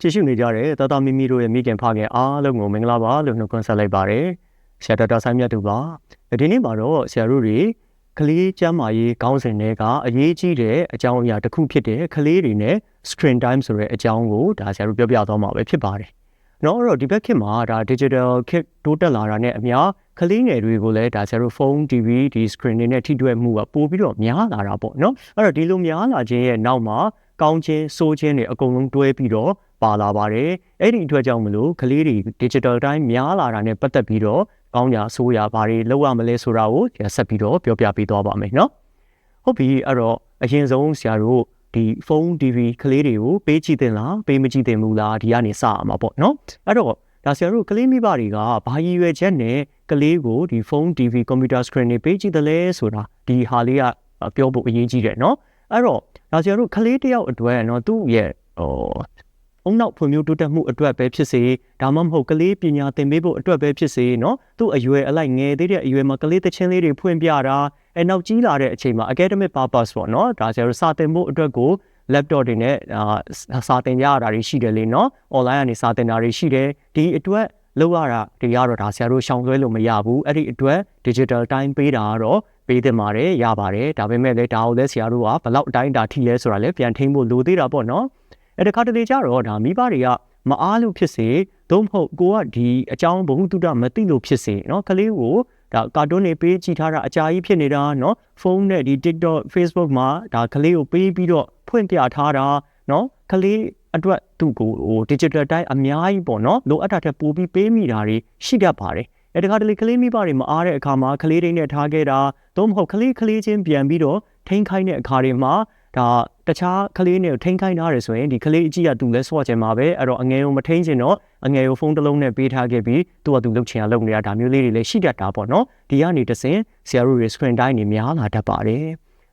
ကြည့်ရှုနေကြတဲ့တတမီမီတို့ရဲ့မိခင်ဖခင်အားလုံးကိုမင်္ဂလာပါလို့နှုတ်ခွန်းဆက်လိုက်ပါတယ်။ဆရာဒေါက်တာဆိုင်းမြတ်တို့ပါ။ဒီနေ့မှာတော့ဆရာတို့တွေကလေးကျန်းမာရေးခေါင်းစဉ်တွေကအရေးကြီးတဲ့အကြောင်းအရာတစ်ခုဖြစ်တဲ့ကလေးတွေနဲ့ screen time ဆိုတဲ့အကြောင်းကိုဒါဆရာတို့ပြောပြသွားမှာပဲဖြစ်ပါတယ်။နော်အဲ့တော့ဒီဘက်ခေတ်မှာဒါ digital ခေတ်တိုးတက်လာတာနဲ့အမျှကလေးငယ်တွေကိုလည်းဒါဆရာတို့ဖုန်း TV ဒီ screen တွေနဲ့ထိတွေ့မှုကပိုပြီးတော့များလာတာပေါ့နော်။အဲ့တော့ဒီလိုများလာခြင်းရဲ့နောက်မှာကောင်းခြင်းဆိုးခြင်းတွေအကုန်လုံးတွဲပြီးတော့ ပါလာပါတယ်။အဲ့ဒီအတွက်ကြောင့်မလို့ကလေးတွေ digital တိုင်းများလာတာနဲ့ပတ်သက်ပြီးတော့ကောင်းကြအစိုးရဘာတွေလုပ်ရမလဲဆိုတာကိုဆက်ပြီးတော့ပြောပြပေးသွားပါမယ်နော်။ဟုတ်ပြီအဲ့တော့အရင်ဆုံးဆရာတို့ဒီဖုန်း TV ကလေးတွေကိုပေးကြည့်တင်လားပေးမကြည့်တင်ဘူးလားဒီကနေစအောင်ပါပေါ့နော်။အဲ့တော့ဒါဆရာတို့ကလေးမိဘတွေကဘာရည်ရွယ်ချက်နဲ့ကလေးကိုဒီဖုန်း TV ကွန်ပျူတာ screen တွေပေးကြည့်တယ်လဲဆိုတာဒီဟာလေးကပြောဖို့အရေးကြီးတယ်နော်။အဲ့တော့ဒါဆရာတို့ကလေးတယောက်အတွက်နော်သူ့ရဲ့ဟို အုံနောက်ဖွံ့ဖြိုးတိုးတက်မှုအတွက်ပဲဖြစ်စေဒါမှမဟုတ်ကလေးပညာသင်ပေးဖို့အတွက်ပဲဖြစ်စေနော်သူ့အရွယ်အလိုက်ငယ်သေးတဲ့အရွယ်မှာကလေးသချင်းလေးတွေဖွင့်ပြတာအဲနောက်ကြီးလာတဲ့အချိန်မှာ academic purpose ပေါ့နော်ဒါဆိုစာသင်ဖို့အတွက်ကို laptop တွေနဲ့စာသင်ကြရတာတွေရှိတယ်လေနော် online ကနေစာသင်တာတွေရှိတယ်ဒီအတွက်လောက်ရတာဒီကတော့ဒါဆရာတို့ရှောင်လွှဲလို့မရဘူးအဲ့ဒီအတွက် digital time ပေးတာကတော့ပေးသင့်ပါတယ်ရပါတယ်ဒါပေမဲ့လည်းဒါကိုလည်းဆရာတို့ကဘလောက်အတိုင်းဒါထိလဲဆိုတာလည်းပြန်ထိန်းဖို့လိုသေးတာပေါ့နော် အဲ့ဒီခါတလေကြတော့ဒါမိဘတွေကမအားလို့ဖြစ်စေသို့မဟုတ်ကိုကဒီအကြောင်းဘ ഹു တုဒမသိလို့ဖြစ်စေเนาะကလေးကိုဒါကာတွန်းတွေပေးကြည့်ထားတာအကြာကြီးဖြစ်နေတာเนาะဖုန်းနဲ့ဒီ TikTok Facebook မှာဒါကလေးကိုပေးပြီးတော့ဖွင့်ပြထားတာเนาะကလေးအတွက်သူ့ကိုဟို digital တိုင်းအများကြီးပေါ့နော်လိုအပ်တာထက်ပိုပြီးပေးမိတာတွေရှိတတ်ပါတယ်အဲတခါတလေကလေးမိဘတွေမအားတဲ့အခါမှာကလေးတွေနဲ့ထားခဲ့တာသို့မဟုတ်ကလေးကလေးချင်းပြန်ပြီးတော့ထိန်းခိုင်းတဲ့အခါတွေမှာ ဒါတခြားကလေးနဲ့ထိန်းခိုင်းထားတယ်ဆိုရင်ဒီကလေးအကြည့်ကသူလဲဆွတ်ချင်မှာပဲအဲ့တော့အငယ်ကိုမထိန်းချင်တော့အငယ်ကိုဖုန်းတစ်လုံးနဲ့ပေးထားခဲ့ပြီးသူ့ကသူလှုပ်ချင်အောင်လုပ်နေတာဒါမျိုးလေးတွေလည်းရှိတတ်တာပေါ့နော်ဒီကနေတဆင်ဆရာတို့တွေ screen time တွေများလာတတ်ပါတယ်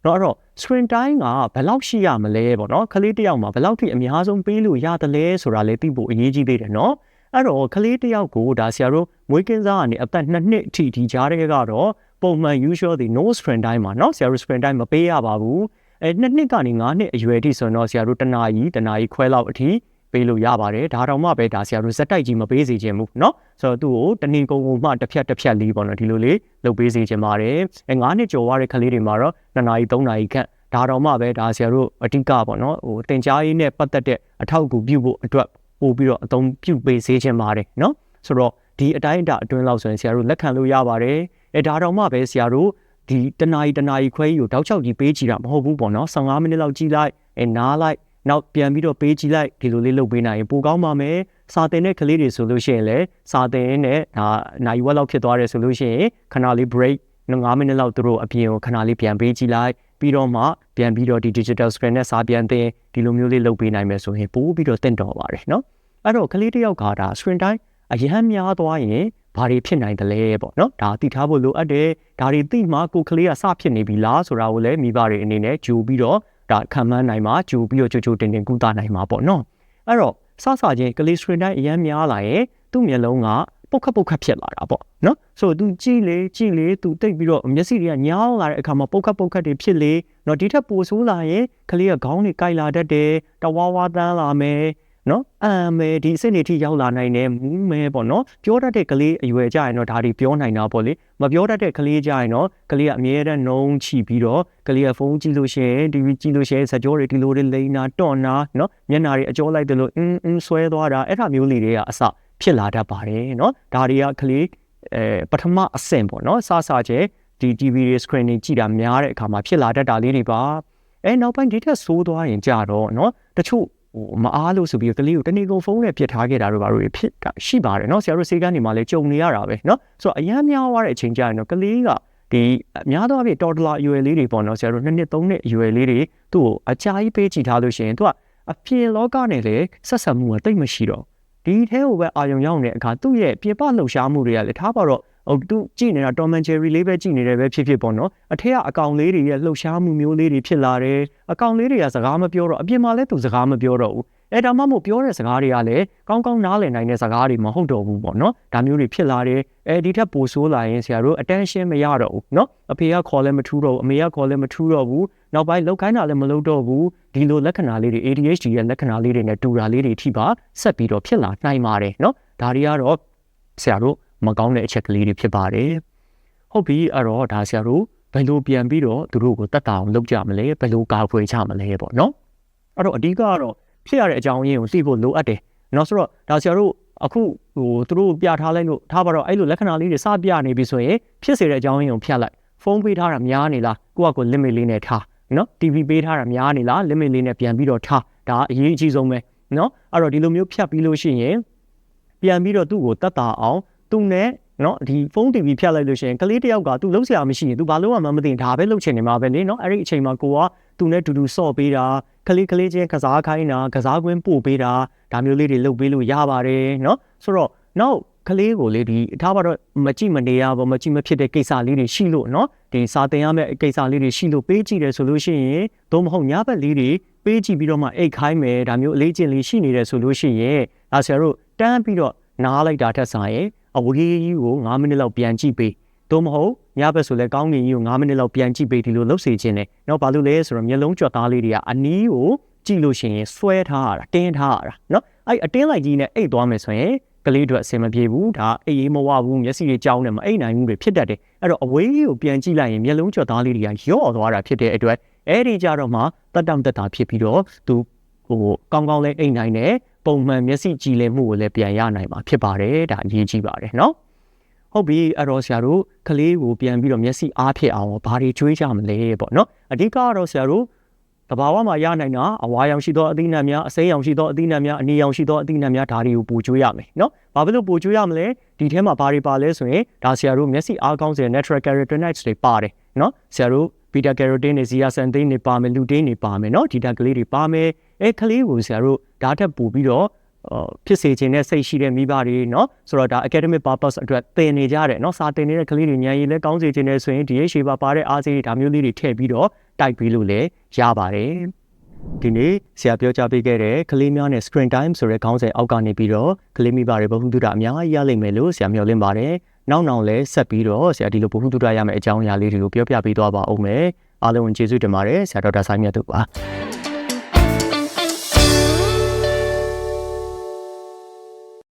တော့အဲ့တော့ screen time ကဘယ်လောက်ရှိရမလဲပေါ့နော်ကလေးတစ်ယောက်မှာဘယ်လောက်ထိအများဆုံးပေးလို့ရတယ်လဲဆိုတာလည်းသိဖို့အရေးကြီးသေးတယ်နော်အဲ့တော့ကလေးတစ်ယောက်ကိုဒါဆရာတို့မွေးကင်းစားကနေအသက်2နှစ်အထိဒီကြားတဲ့ကတော့ပုံမှန် usual ဒီ no screen time မှာနော်ဆရာတို့ screen time မပေးရပါဘူး အဲ2နှစ်ကနေ9နှစ်အရွယ်အထိဆိုတော့ဆရာတို့တနာရီတနာရီခွဲလောက်အထိပေးလို့ရပါတယ်ဒါတော့မှပဲဒါဆရာတို့ဇက်တိုက်ကြီးမပေးစေချင်ဘူးเนาะဆိုတော့သူ့ကိုတနင်္ဂနွေမှတစ်ဖြတ်တစ်ဖြတ်လေးပေါ့နော်ဒီလိုလေးလုပ်ပေးစေချင်ပါတယ်အဲ9နှစ်ကျော်သွားတဲ့ကလေးတွေမှာတော့2နာရီ3နာရီခန့်ဒါတော့မှပဲဒါဆရာတို့အတိကပေါ့နော်ဟိုတင် जा ရေးနဲ့ပတ်သက်တဲ့အထောက်အကူပြုဖို့အတွက်ပို့ပြီးတော့အသုံးပြုပေးစေချင်ပါတယ်เนาะဆိုတော့ဒီအတိုင်းအတာအတွင်းလောက်ဆိုရင်ဆရာတို့လက်ခံလို့ရပါတယ်အဲဒါတော့မှပဲဆရာတို့ ဒီတနာရီတနာရီခွဲကြီးကိုတောက်ချောက်ကြီးပေးကြည့်တာမဟုတ်ဘူးပေါ့နော်15မိနစ်လောက်ကြည့်လိုက်အဲနားလိုက်နောက်ပြန်ပြီးတော့ပေးကြည့်လိုက်ဒီလိုလေးလုပ်ပေးနိုင်ရင်ပိုကောင်းပါမယ်စာသင်တဲ့ကလေးတွေဆိုလို့ရှိရင်လည်းစာသင်နဲ့ဒါနိုင်ဝက်လောက်ဖြစ်သွားတယ်ဆိုလို့ရှိရင်ခဏလေး break 9မိနစ်လောက်သူတို့အပြင်ကိုခဏလေးပြန်ပေးကြည့်လိုက်ပြီးတော့မှပြန်ပြီးတော့ဒီ digital screen နဲ့စာပြန်သင်ဒီလိုမျိုးလေးလုပ်ပေးနိုင်မယ်ဆိုရင်ပို့ပြီးတော့တင့်တော်ပါတယ်เนาะအဲ့တော့ကလေးတစ်ယောက်ကဒါ screen time အရန်များသွားရင် ဘာတွေဖြစ်နိုင်တယ်လဲပေါ့နော်ဒါသိထားဖို့လိုအပ်တယ်ဒါတွေသိမှကိုကလေးကစဖြစ်နေပြီလားဆိုတာကိုလည်းမိဘတွေအနေနဲ့ကြိုပြီးတော့ဒါခံမှန်းနိုင်မှာကြိုပြီးတော့ကြိုကြိုတင်တင်ကုသနိုင်မှာပေါ့နော်အဲ့တော့စစချင်းကလေးစထရင်တိုင်းအရန်များလာရင်သူ့မျက်လုံးကပုတ်ခတ်ပုတ်ခတ်ဖြစ်လာတာပေါ့နော်ဆိုတော့ तू ကြည့်လေကြည့်လေ तू တိတ်ပြီးတော့မျက်စိတွေကညောင်းလာတဲ့အခါမှာပုတ်ခတ်ပုတ်ခတ်တွေဖြစ်လေနော်ဒီထက်ပိုဆိုးလာရင်ကလေးကခေါင်းတွေကိုက်လာတတ်တယ်တဝါဝါတန်းလာမယ် နော်အမဲဒီအစ်စ်နေထိရောက်လာနိုင်တယ်မူးမဲပေါ့နော်ပြောတတ်တဲ့ကလေးအရွယ်ကြရင်တော့ဒါတွေပြောနိုင်တာပေါ့လေမပြောတတ်တဲ့ကလေးကြရင်တော့ကလေးကအမြဲတမ်းနှုံးချပြီးတော့ကလေးကဖုန်းကြည့်လို့ရှိရင် TV ကြည့်လို့ရှိရင်စကြောတွေဒီလိုတွေလိန်နာတော့နာနော်မျက်နာတွေအကြောလိုက်တယ်လို့အင်းအင်းဆွဲသွားတာအဲ့ဒါမျိုးလေးတွေကအစဖြစ်လာတတ်ပါတယ်နော်ဒါတွေကကလေးအဲပထမအဆင့်ပေါ့နော်စစကျဲဒီ TV တွေ screen တွေကြည့်တာများတဲ့အခါမှာဖြစ်လာတတ်တာလေးတွေပါအဲနောက်ပိုင်းဒီထက်ဆိုးသွားရင်ကြတော့နော်တချို့ ဟိုမအားလို့ဆိုပြီးကလေးကိုတနေ့ကုန်ဖုန်းနဲ့ပြစ်ထားခဲ့တာတို့ဘာလို့ဖြစ်တာရှိပါတယ်เนาะဆရာတို့စေကန်းနေမှာလည်းကြုံနေရတာပဲเนาะဆိုတော့အရန်များသွားတဲ့အချိန်ကျရင်တော့ကလေးကဒီအများသောအားဖြင့်တော်တလာအရွယ်လေးတွေပေါ့နော်ဆရာတို့နှစ်နှစ်သုံးနှစ်အရွယ်လေးတွေသူ့ကိုအကြာကြီးပေးကြည့်ထားလို့ရှိရင်သူကအပြင်လောကနဲ့လည်းဆက်ဆံမှုကတိတ်မရှိတော့ဒီထဲကိုပဲအာယုံရောက်နေတဲ့အခါသူ့ရဲ့ပြင်ပလှုပ်ရှားမှုတွေကလည်းထားပါတော့ ဟိုသူကြည့်နေတာ Tom and Jerry လေးပဲကြည့်နေတယ်ပဲဖြစ်ဖြစ်ပေါ့နော်အထက်ကအကောင်လေးတွေရဲ့လှုပ်ရှားမှုမျိုးလေးတွေဖြစ်လာတယ်အကောင်လေးတွေကစကားမပြောတော့အပြင်မှာလည်းသူစကားမပြောတော့ဘူးအဲဒါမှမဟုတ်ပြောတဲ့စကားတွေကလည်းကောင်းကောင်းနားလည်နိုင်တဲ့စကားတွေမဟုတ်တော့ဘူးပေါ့နော်ဒါမျိုးတွေဖြစ်လာတယ်အဲဒီထက်ပိုဆိုးလာရင်ဆရာတို့ attention မရတော့ဘူးနော်အဖေကခေါ်လည်းမထူးတော့ဘူးအမေကခေါ်လည်းမထူးတော့ဘူးနောက်ပိုင်းလောက်ခိုင်းတာလည်းမလုပ်တော့ဘူးဒီလိုလက္ခဏာလေးတွေ ADHD ရဲ့လက္ခဏာလေးတွေနဲ့တူတာလေးတွေထိပါဆက်ပြီးတော့ဖြစ်လာနိုင်ပါတယ်နော်ဒါတွေကတော့ဆရာတို့ မကောင်းတဲ့အချက်ကလေးတွေဖြစ်ပါတယ်ဟုတ်ပြီအဲ့တော့ဒါဆရာတို့ဘယ်လိုပြန်ပြီးတော့သူတို့ကိုတတ်တာအောင်လုပ်ကြမလဲဘယ်လိုကာကွယ်ကြမလဲပေါ့နော်အဲ့တော့အဓိကကတော့ဖြစ်ရတဲ့အကြောင်းရင်းကိုသိဖို့လိုအပ်တယ်နော်ဆိုတော့ဒါဆရာတို့အခုဟိုသူတို့ပြထားလိုက်လို့ထားပါတော့အဲ့လိုလက္ခဏာလေးတွေစပြနေပြီဆိုရင်ဖြစ်စေတဲ့အကြောင်းရင်းကိုဖြတ်လိုက်ဖုန်းပေးထားတာများနေလားကိုယ့်အကို limit လေးနဲ့ထားနော် TV ပေးထားတာများနေလား limit လေးနဲ့ပြန်ပြီးတော့ထားဒါအရေးအကြီးဆုံးပဲနော်အဲ့တော့ဒီလိုမျိုးဖြတ်ပြီးလို့ရှိရင်ပြန်ပြီးတော့သူ့ကိုတတ်တာအောင် သူနဲ့နော်ဒီဖုန်း TV ဖြတ်လိုက်လို့ရှိရင်ကလေးတစ်ယောက်ကသူလှုပ်ရှားမရှိရင်သူဘာလို့မှမသိရင်ဒါပဲလှုပ်ချင်နေမှာပဲလေနော်အဲ့ဒီအချိန်မှာကိုကသူနဲ့တူတူဆော့ပေးတာကလေးကလေးချင်းကစားခိုင်းတာကစားကွင်းပို့ပေးတာဒါမျိုးလေးတွေလုပ်ပေးလို့ရပါတယ်နော်ဆိုတော့နောက်ကလေးကိုလေဒီထားပါတော့မကြည့်မနေရဘူးမကြည့်မဖြစ်တဲ့ကိစ္စလေးတွေရှိလို့နော်ဒီစာသင်ရမယ့်ကိစ္စလေးတွေရှိလို့ပေးကြည့်တယ်ဆိုလို့ရှိရင်သို့မဟုတ်ညဘက်လေးတွေပေးကြည့်ပြီးတော့မှအိတ်ခိုင်းမယ်ဒါမျိုးအလေးကျင့်လေးရှိနေတယ်ဆိုလို့ရှိရင်ဒါဆရာတို့တန်းပြီးတော့နားလိုက်တာထက်ဆိုင်ရင် အဝေးကြီးကို9မိနစ်လောက်ပြန်ကြည့်ပေးသို့မဟုတ်ညဘက်ဆိုလဲကောင်းကင်ကြီးကို9မိနစ်လောက်ပြန်ကြည့်ပေးဒီလိုလုပ်စေခြင်းနဲ့เนาะဘာလို့လဲဆိုတော့မျက်လုံးကြွက်သားလေးတွေကအနီးကိုကြည့်လို့ရှိရင်ဆွဲထားရတာတင်းထားရတာเนาะအဲ့အတင်းလိုက်ကြီးနဲ့အိတ်သွားမယ်ဆိုရင်ကလေးတို့အဆင်မပြေဘူးဒါအေးအေးမဝဘူးမျက်စိတွေကြောင်းနေမအိတ်နိုင်ဘူးတွေဖြစ်တတ်တယ်အဲ့တော့အဝေးကြီးကိုပြန်ကြည့်လိုက်ရင်မျက်လုံးကြွက်သားလေးတွေကရော့သွားတာဖြစ်တဲ့အတွက်အဲ့ဒီကြတော့မှတတ်တောင့်တက်တာဖြစ်ပြီးတော့သူဟိုကောင်းကောင်းလေးအိတ်နိုင်တယ် ပုံမှန်မျက်စိကြည်လည်မှုကိုလည်းပြန်ရနိုင်မှာဖြစ်ပါတယ်ဒါအရေးကြီးပါတယ်เนาะဟုတ်ပြီအဲ့တော့ဆရာတို့ကလေးကိုပြန်ပြီးတော့မျက်စိအားဖြစ်အောင်ဘာတွေကျွေးကြမလဲပေါ့เนาะအဓိကကတော့ဆရာတို့တဘာဝမှာရနိုင်တာအဝါရောင်ရှိသောအသီးနှံများအစိမ်းရောင်ရှိသောအသီးနှံများအနီရောင်ရှိသောအသီးနှံများဒါတွေကိုပူကျွေးရမယ်เนาะဘာဖြစ်လို့ပူကျွေးရမလဲဒီထဲမှာဘာတွေပါလဲဆိုရင်ဒါဆရာတို့မျက်စိအားကောင်းစေ natural carotenoids တွေပါတယ်เนาะဆရာတို့ beta carotene နဲ့ zeaxanthin တွေပါမယ် lutein တွေပါမယ်เนาะဒီဓာတ်ကလေးတွေပါမယ် အဲကလေးကိုဆရာတို့ဓာတ်ထက်ပူပြီးတော့ဖြစ်စေခြင်းနဲ့စိတ်ရှိတဲ့မိဘတွေเนาะဆိုတော့ဒါ academic purpose အတွက်သင်နေကြတယ်เนาะစာသင်နေတဲ့ကလေးတွေဉာဏ်ရည်လည်းကောင်းစေခြင်းနဲ့ဆိုရင် DH ပါပါတဲ့အားစေးတွေဒါမျိုးလေးတွေထည့်ပြီးတော့တိုက်ပြီးလို့လည်းရပါတယ်ဒီနေ့ဆရာပြောကြားပေးခဲ့တဲ့ကလေးများနဲ့ screen time ဆိုတဲ့ခေါင်းစဉ်အောက်ကနေပြီးတော့ကလေးမိဘတွေဘ ഹു တုဒအများကြီးရလိမ့်မယ်လို့ဆရာမျှော်လင့်ပါတယ်နောက်နောက်လည်းဆက်ပြီးတော့ဆရာဒီလိုဘ ഹു တုဒရမယ့်အကြောင်းအရာလေးတွေကိုပြောပြပေးသွားပါဦးမယ်အားလုံးကျေးဇူးတင်ပါတယ်ဆရာဒေါက်တာဆိုင်မြတ်တို့ပါ